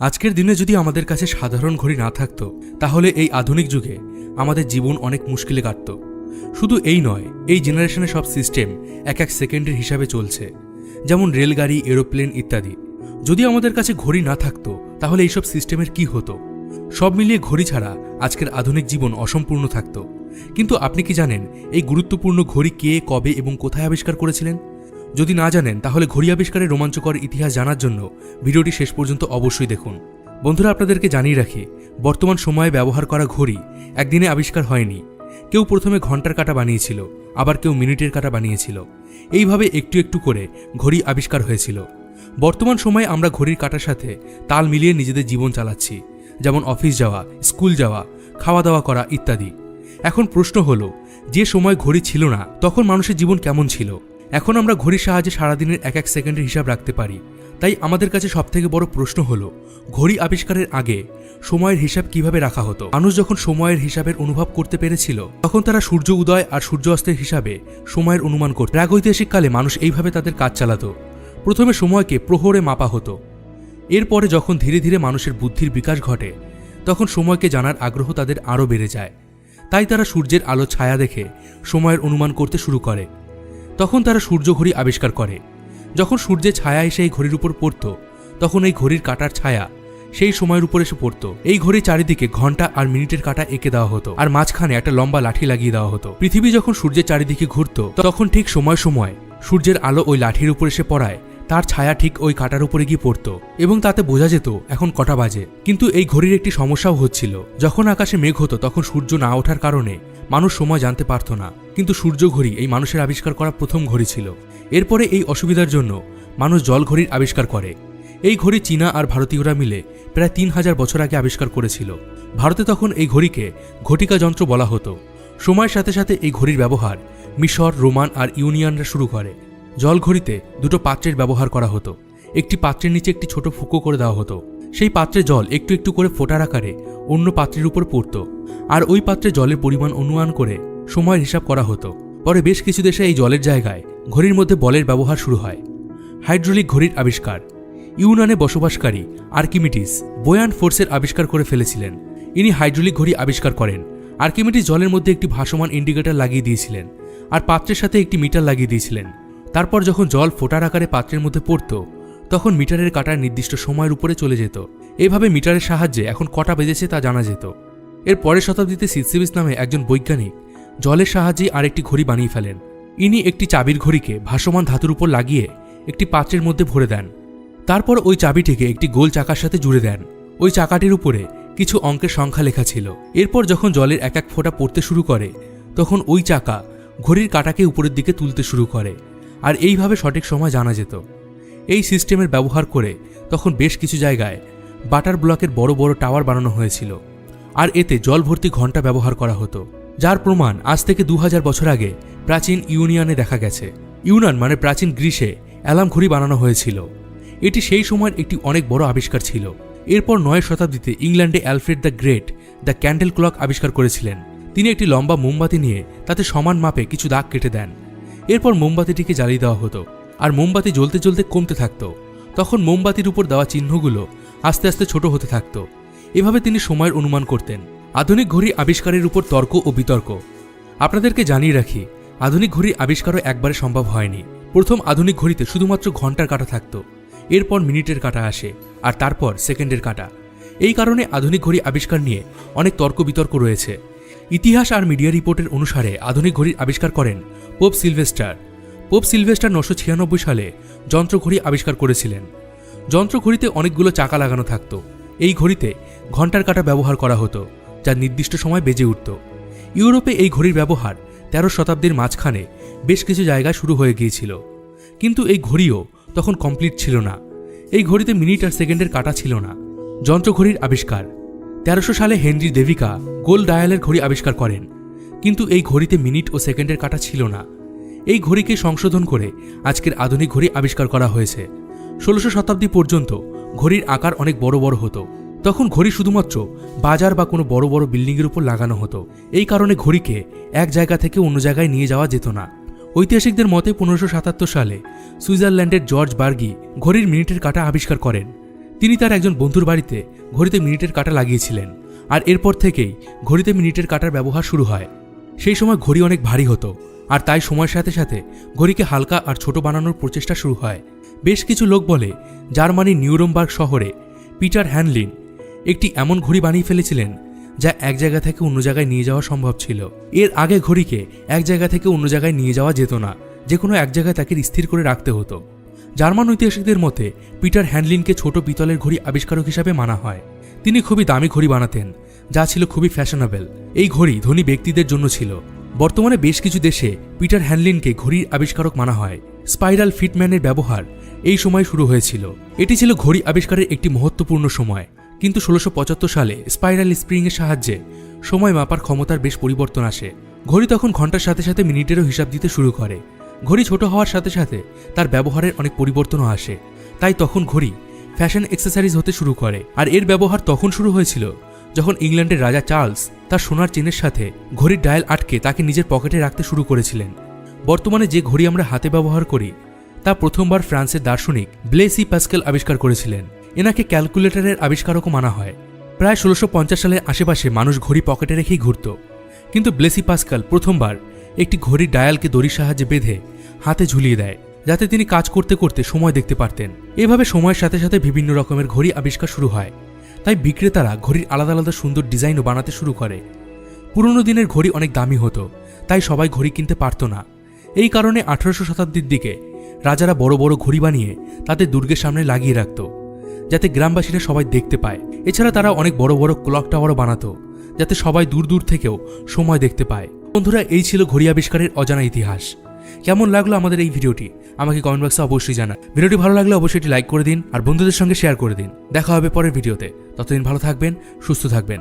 আজকের দিনে যদি আমাদের কাছে সাধারণ ঘড়ি না থাকতো, তাহলে এই আধুনিক যুগে আমাদের জীবন অনেক মুশকিলে কাটত। শুধু এই নয়, এই জেনারেশনের সব সিস্টেম এক এক সেকেন্ডের হিসাবে চলছে। যেমন রেলগাড়ি, এরোপ্লেন ইত্যাদি। যদি আমাদের কাছে ঘড়ি না থাকতো, তাহলে এইসব সিস্টেমের কি হতো? সব মিলিয়ে ঘড়ি ছাড়া আজকের আধুনিক জীবন অসম্পূর্ণ থাকত। কিন্তু আপনি কি জানেন, এই গুরুত্বপূর্ণ ঘড়ি কে, কবে এবং কোথায় আবিষ্কার করেছিলেন? যদি না জানেন, তাহলে ঘড়ি আবিষ্কারের রোমাঞ্চকর ইতিহাস জানার জন্য ভিডিওটি শেষ পর্যন্ত অবশ্যই দেখুন। বন্ধুরা, আপনাদেরকে জানিয়ে রাখি, বর্তমান সময়ে ব্যবহার করা ঘড়ি একদিনে আবিষ্কার হয়নি। কেউ প্রথমে ঘণ্টার কাটা বানিয়েছিল, আবার কেউ মিনিটের কাটা বানিয়েছিল। এইভাবে একটু একটু করে ঘড়ি আবিষ্কার হয়েছিল। বর্তমান সময়ে আমরা ঘড়ির কাঁটার সাথে তাল মিলিয়ে নিজেদের জীবন চালাচ্ছি, যেমন অফিস যাওয়া, স্কুল যাওয়া খাওয়া দাওয়া করা ইত্যাদি। এখন প্রশ্ন হলো, যে সময় ঘড়ি ছিল না, তখন মানুষের জীবন কেমন ছিল? এখন আমরা ঘড়ির সাহায্যে সারাদিনের এক এক সেকেন্ডের হিসাব রাখতে পারি। তাই আমাদের কাছে সবথেকে বড় প্রশ্ন হলো, ঘড়ি আবিষ্কারের আগে সময়ের হিসাব কীভাবে রাখা হতো? মানুষ যখন সময়ের হিসাবের অনুভব করতে পেরেছিল, তখন তারা সূর্য উদয় আর সূর্য অস্তের হিসাবে সময়ের অনুমান করত। প্রাগৈতিহাসিক কালে মানুষ এইভাবে তাদের কাজ চালাতো। প্রথমে সময়কে প্রহরে মাপা হতো। এরপরে যখন ধীরে ধীরে মানুষের বুদ্ধির বিকাশ ঘটে, তখন সময়কে জানার আগ্রহ তাদের আরও বেড়ে যায়। তাই তারা সূর্যের আলো ছায়া দেখে সময়ের অনুমান করতে শুরু করে। তখন তারা সূর্য ঘড়ি আবিষ্কার করে। যখন সূর্যের ছায়া এসে এই ঘড়ির উপর পড়ত, তখন এই ঘড়ির কাটার ছায়া সেই সময়ের উপর এসে পড়ত। এই ঘড়ির চারিদিকে ঘণ্টা আর মিনিটের কাটা এঁকে দেওয়া হতো আর মাঝখানে একটা লম্বা লাঠি লাগিয়ে দেওয়া হতো। পৃথিবী যখন সূর্যের চারিদিকে ঘুরত, তখন ঠিক সময় সময় সূর্যের আলো ওই লাঠির উপর এসে পড়ায় তার ছায়া ঠিক ওই কাটার উপরে গিয়ে পড়তো এবং তাতে বোঝা যেত এখন কটা বাজে। কিন্তু এই ঘড়ির একটি সমস্যাও হচ্ছিল। যখন আকাশে মেঘ হতো, তখন সূর্য না ওঠার কারণে মানুষ সময় জানতে পারতো না। কিন্তু সূর্য ঘড়ি এই মানুষের আবিষ্কার করা প্রথম ঘড়ি ছিল। এরপরে এই অসুবিধার জন্য মানুষ জল ঘড়ির আবিষ্কার করে। এই ঘড়ি চীনা আর ভারতীয়রা মিলে প্রায় তিন হাজার বছর আগে আবিষ্কার করেছিল। ভারতে তখন এই ঘড়িকে ঘটিকা যন্ত্র বলা হতো। সময়ের সাথে সাথে এই ঘড়ির ব্যবহার মিশর, রোমান আর ইউনিয়নরা শুরু করে। জল ঘড়িতে দুটো পাত্রের ব্যবহার করা হতো। একটি পাত্রের নিচে একটি ছোট ফুকো করে দেওয়া হতো। সেই পাত্রে জল একটু একটু করে ফোটার আকারে অন্য পাত্রের উপর পড়ত। আর ওই পাত্রে জলের পরিমাণ অনুমান করে সময়ের হিসাব করা হতো। পরে বেশ কিছু দেশে এই জলের জায়গায় ঘড়ির মধ্যে বলের ব্যবহার শুরু হয়। হাইড্রোলিক ঘড়ির আবিষ্কার। ইউনানে বসবাসকারী আর্কিমিটিস বোয়ান ফোর্সের আবিষ্কার করে ফেলেছিলেন। ইনি হাইড্রোলিক ঘড়ি আবিষ্কার করেন। আর্কিমিটিস জলের মধ্যে একটি ভাসমান ইন্ডিকেটর লাগিয়ে দিয়েছিলেন। আর পাত্রের সাথে একটি মিটার লাগিয়ে দিয়েছিলেন। তারপর যখন জল ফোটার আকারে পাত্রের মধ্যে পড়ত, তখন মিটারের কাটার নির্দিষ্ট সময়ের উপরে চলে যেত। এভাবে মিটারের সাহায্যে এখন কটা বেজেছে তা জানা যেত। এর পরের শতাব্দীতে সিটসিবিস নামে একজন বৈজ্ঞানিক জলের সাহায্যে আরেকটি ঘড়ি বানিয়ে ফেলেন। ইনি একটি চাবির ঘড়িকে ভাসমান ধাতুর উপর লাগিয়ে একটি পাত্রের মধ্যে ভরে দেন। তারপর ওই চাবিটিকে একটি গোল চাকার সাথে জুড়ে দেন। ওই চাকাটির উপরে কিছু অঙ্কের সংখ্যা লেখা ছিল। এরপর যখন জলের এক এক ফোঁটা পড়তে শুরু করে, তখন ওই চাকা ঘড়ির কাটাকে উপরের দিকে তুলতে শুরু করে। আর এইভাবে সঠিক সময় জানা যেত। এই সিস্টেমের ব্যবহার করে তখন বেশ কিছু জায়গায় বাটার ব্লকের বড় বড় টাওয়ার বানানো হয়েছিল আর এতে জল ভর্তি ঘণ্টা ব্যবহার করা হতো। যার প্রমাণ আজ থেকে দু হাজার বছর আগে প্রাচীন ইউনিয়নে দেখা গেছে। ইউনান মানে প্রাচীন গ্রীসে অ্যালার্ম ঘড়ি বানানো হয়েছিল। এটি সেই সময়ের একটি অনেক বড় আবিষ্কার ছিল। এরপর নয় শতাব্দীতে ইংল্যান্ডে Alfred the great the candle clock আবিষ্কার করেছিলেন। তিনি একটি লম্বা মোমবাতি নিয়ে তাতে সমান মাপে কিছু দাগ কেটে দেন। এরপর মোমবাতিটিকে জ্বালিয়ে দেওয়া হতো, আর মোমবাতি জ্বলতে জ্বলতে কমতে থাকতো। তখন মোমবাতির উপর দেওয়া চিহ্নগুলো আস্তে আস্তে ছোট হতে থাকতো। এভাবে তিনি সময়ের অনুমান করতেন। আধুনিক ঘড়ি আবিষ্কারের উপর তর্ক ও বিতর্ক। আপনাদেরকে জানিয়ে রাখি, আধুনিক ঘড়ি আবিষ্কারও একবারে সম্ভব হয়নি। প্রথম আধুনিক ঘড়িতে শুধুমাত্র ঘণ্টার কাটা থাকতো। এরপর মিনিটের কাটা আসে, আর তারপর সেকেন্ডের কাটা। এই কারণে আধুনিক ঘড়ি আবিষ্কার নিয়ে অনেক তর্ক বিতর্ক রয়েছে। ইতিহাস আর মিডিয়া রিপোর্টের অনুসারে আধুনিক ঘড়ির আবিষ্কার করেন পোপ সিলভেস্টার। পোপ সিলভেস্টার নশো ছিয়ানব্বই সালে যন্ত্রঘড়ি আবিষ্কার করেছিলেন। যন্ত্রঘড়িতে অনেকগুলো চাকা লাগানো থাকতো। এই ঘড়িতে ঘণ্টার কাটা ব্যবহার করা হতো, যা নির্দিষ্ট সময় বেজে উঠত। ইউরোপে এই ঘড়ির ব্যবহার তেরো শতাব্দীর মাঝখানে বেশ কিছু জায়গায় শুরু হয়ে গিয়েছিল। কিন্তু এই ঘড়িও তখন কমপ্লিট ছিল না। এই ঘড়িতে মিনিট আর সেকেন্ডের কাটা ছিল না। যন্ত্রঘড়ির আবিষ্কার তেরোশো সালে হেনরি দেবিকা গোল ডায়ালের ঘড়ি আবিষ্কার করেন। কিন্তু এই ঘড়িতে মিনিট ও সেকেন্ডের কাটা ছিল না। এই ঘড়িকে সংশোধন করে আজকের আধুনিক ঘড়ি আবিষ্কার করা হয়েছে। ষোলোশো শতাব্দী পর্যন্ত ঘড়ির আকার অনেক বড় বড় হতো। তখন ঘড়ি শুধুমাত্র বাজার বা কোনো বড় বড় বিল্ডিংয়ের উপর লাগানো হতো। এই কারণে ঘড়িকে এক জায়গা থেকে অন্য জায়গায় নিয়ে যাওয়া যেত না। ঐতিহাসিকদের মতে পনেরোশো সাতাত্তর সালে সুইজারল্যান্ডের জর্জ বার্গি ঘড়ির মিনিটের কাটা আবিষ্কার করেন। তিনি তার একজন বন্ধুর বাড়িতে ঘড়িতে মিনিটের কাটা লাগিয়েছিলেন, আর এরপর থেকেই ঘড়িতে মিনিটের কাঁটার ব্যবহার শুরু হয়। সেই সময় ঘড়ি অনেক ভারী হতো, আর তাই সময়ের সাথে সাথে ঘড়িকে হালকা আর ছোট বানানোর প্রচেষ্টা শুরু হয়। বেশ কিছু লোক বলে, জার্মানির নিউরমবার্গ শহরে পিটার হ্যানলিন একটি এমন ঘড়ি বানিয়ে ফেলেছিলেন, যা এক জায়গা থেকে অন্য জায়গায় নিয়ে যাওয়া সম্ভব ছিল। এর আগে ঘড়িকে এক জায়গা থেকে অন্য জায়গায় নিয়ে যাওয়া যেত না, যে কোনো এক জায়গায় তাকে স্থির করে রাখতে হতো। জার্মান ঐতিহাসিকদের মতে, পিটার হ্যান্ডলিনকে ছোট পিতলের ঘড়ি আবিষ্কারক হিসাবে মানা হয়। তিনি খুবই দামি ঘড়ি বানাতেন, যা ছিল খুবই ফ্যাশনেবল। এই ঘড়ি ধনী ব্যক্তিদের জন্য ছিল। বর্তমানে বেশ কিছু দেশে পিটার হ্যান্ডলিনকে ঘড়ির আবিষ্কারক মানা হয়। স্পাইরাল ফিটম্যানের ব্যবহার এই সময় শুরু হয়েছিল। এটি ছিল ঘড়ি আবিষ্কারের একটি মহত্বপূর্ণ সময়। কিন্তু ষোলোশো সালে স্পাইরাল স্প্রিংয়ের সাহায্যে সময় মাপার ক্ষমতার বেশ পরিবর্তন আসে। ঘড়ি তখন ঘণ্টার সাথে সাথে মিনিটেরও হিসাব দিতে শুরু করে। ঘড়ি ছোট হওয়ার সাথে সাথে তার ব্যবহারের অনেক পরিবর্তনও আসে। তাই তখন ঘড়ি ফ্যাশন এক্সেসারিজ হতে শুরু করে। আর এর ব্যবহার তখন শুরু হয়েছিল যখন ইংল্যান্ডের রাজা চার্লস তার সোনার চেনের সাথে ঘড়ির ডায়াল আটকে তাকে নিজের পকেটে রাখতে শুরু করেছিলেন। বর্তমানে যে ঘড়ি আমরা হাতে ব্যবহার করি, তা প্রথমবার ফ্রান্সের দার্শনিক ব্লেসি প্যাসকেল আবিষ্কার করেছিলেন। এনাকে ক্যালকুলেটরের আবিষ্কারকও মানা হয়। প্রায় ষোলোশো পঞ্চাশ সালের আশেপাশে মানুষ ঘড়ি পকেটে রেখেই ঘুরত। কিন্তু ব্লেসি পাস্কাল প্রথমবার একটি ঘড়ির ডায়ালকে দড়ির সাহায্যে বেঁধে হাতে ঝুলিয়ে দেয়, যাতে তিনি কাজ করতে করতে সময় দেখতে পারতেন। এভাবে সময়ের সাথে সাথে বিভিন্ন রকমের ঘড়ি আবিষ্কার শুরু হয়। তাই বিক্রেতারা ঘড়ির আলাদা আলাদা সুন্দর ডিজাইনও বানাতে শুরু করে। পুরনো দিনের ঘড়ি অনেক দামি হতো, তাই সবাই ঘড়ি কিনতে পারতো না। এই কারণে আঠারোশো শতাব্দীর দিকে রাজারা বড় বড় ঘড়ি বানিয়ে তাদের দুর্গের সামনে লাগিয়ে রাখত, যাতে গ্রামবাসীরা সবাই দেখতে পায়। এছাড়া তারা অনেক বড় বড় ক্লক টাওয়ারও বানাতো, যাতে সবাই দূর দূর থেকেও সময় দেখতে পায়। বন্ধুরা, এই ছিল ঘড়ি আবিষ্কারের অজানা ইতিহাস। কেমন লাগল আমাদের এই ভিডিওটি? আমাকে কমেন্ট বক্সে অবশ্যই জানা ভিডিওটি ভালো লাগলে অবশ্যই এটি লাইক করে দিন আর বন্ধুদের সঙ্গে শেয়ার করে দিন। দেখা হবে পরের ভিডিওতে। ততদিন ভালো থাকবেন, সুস্থ থাকবেন।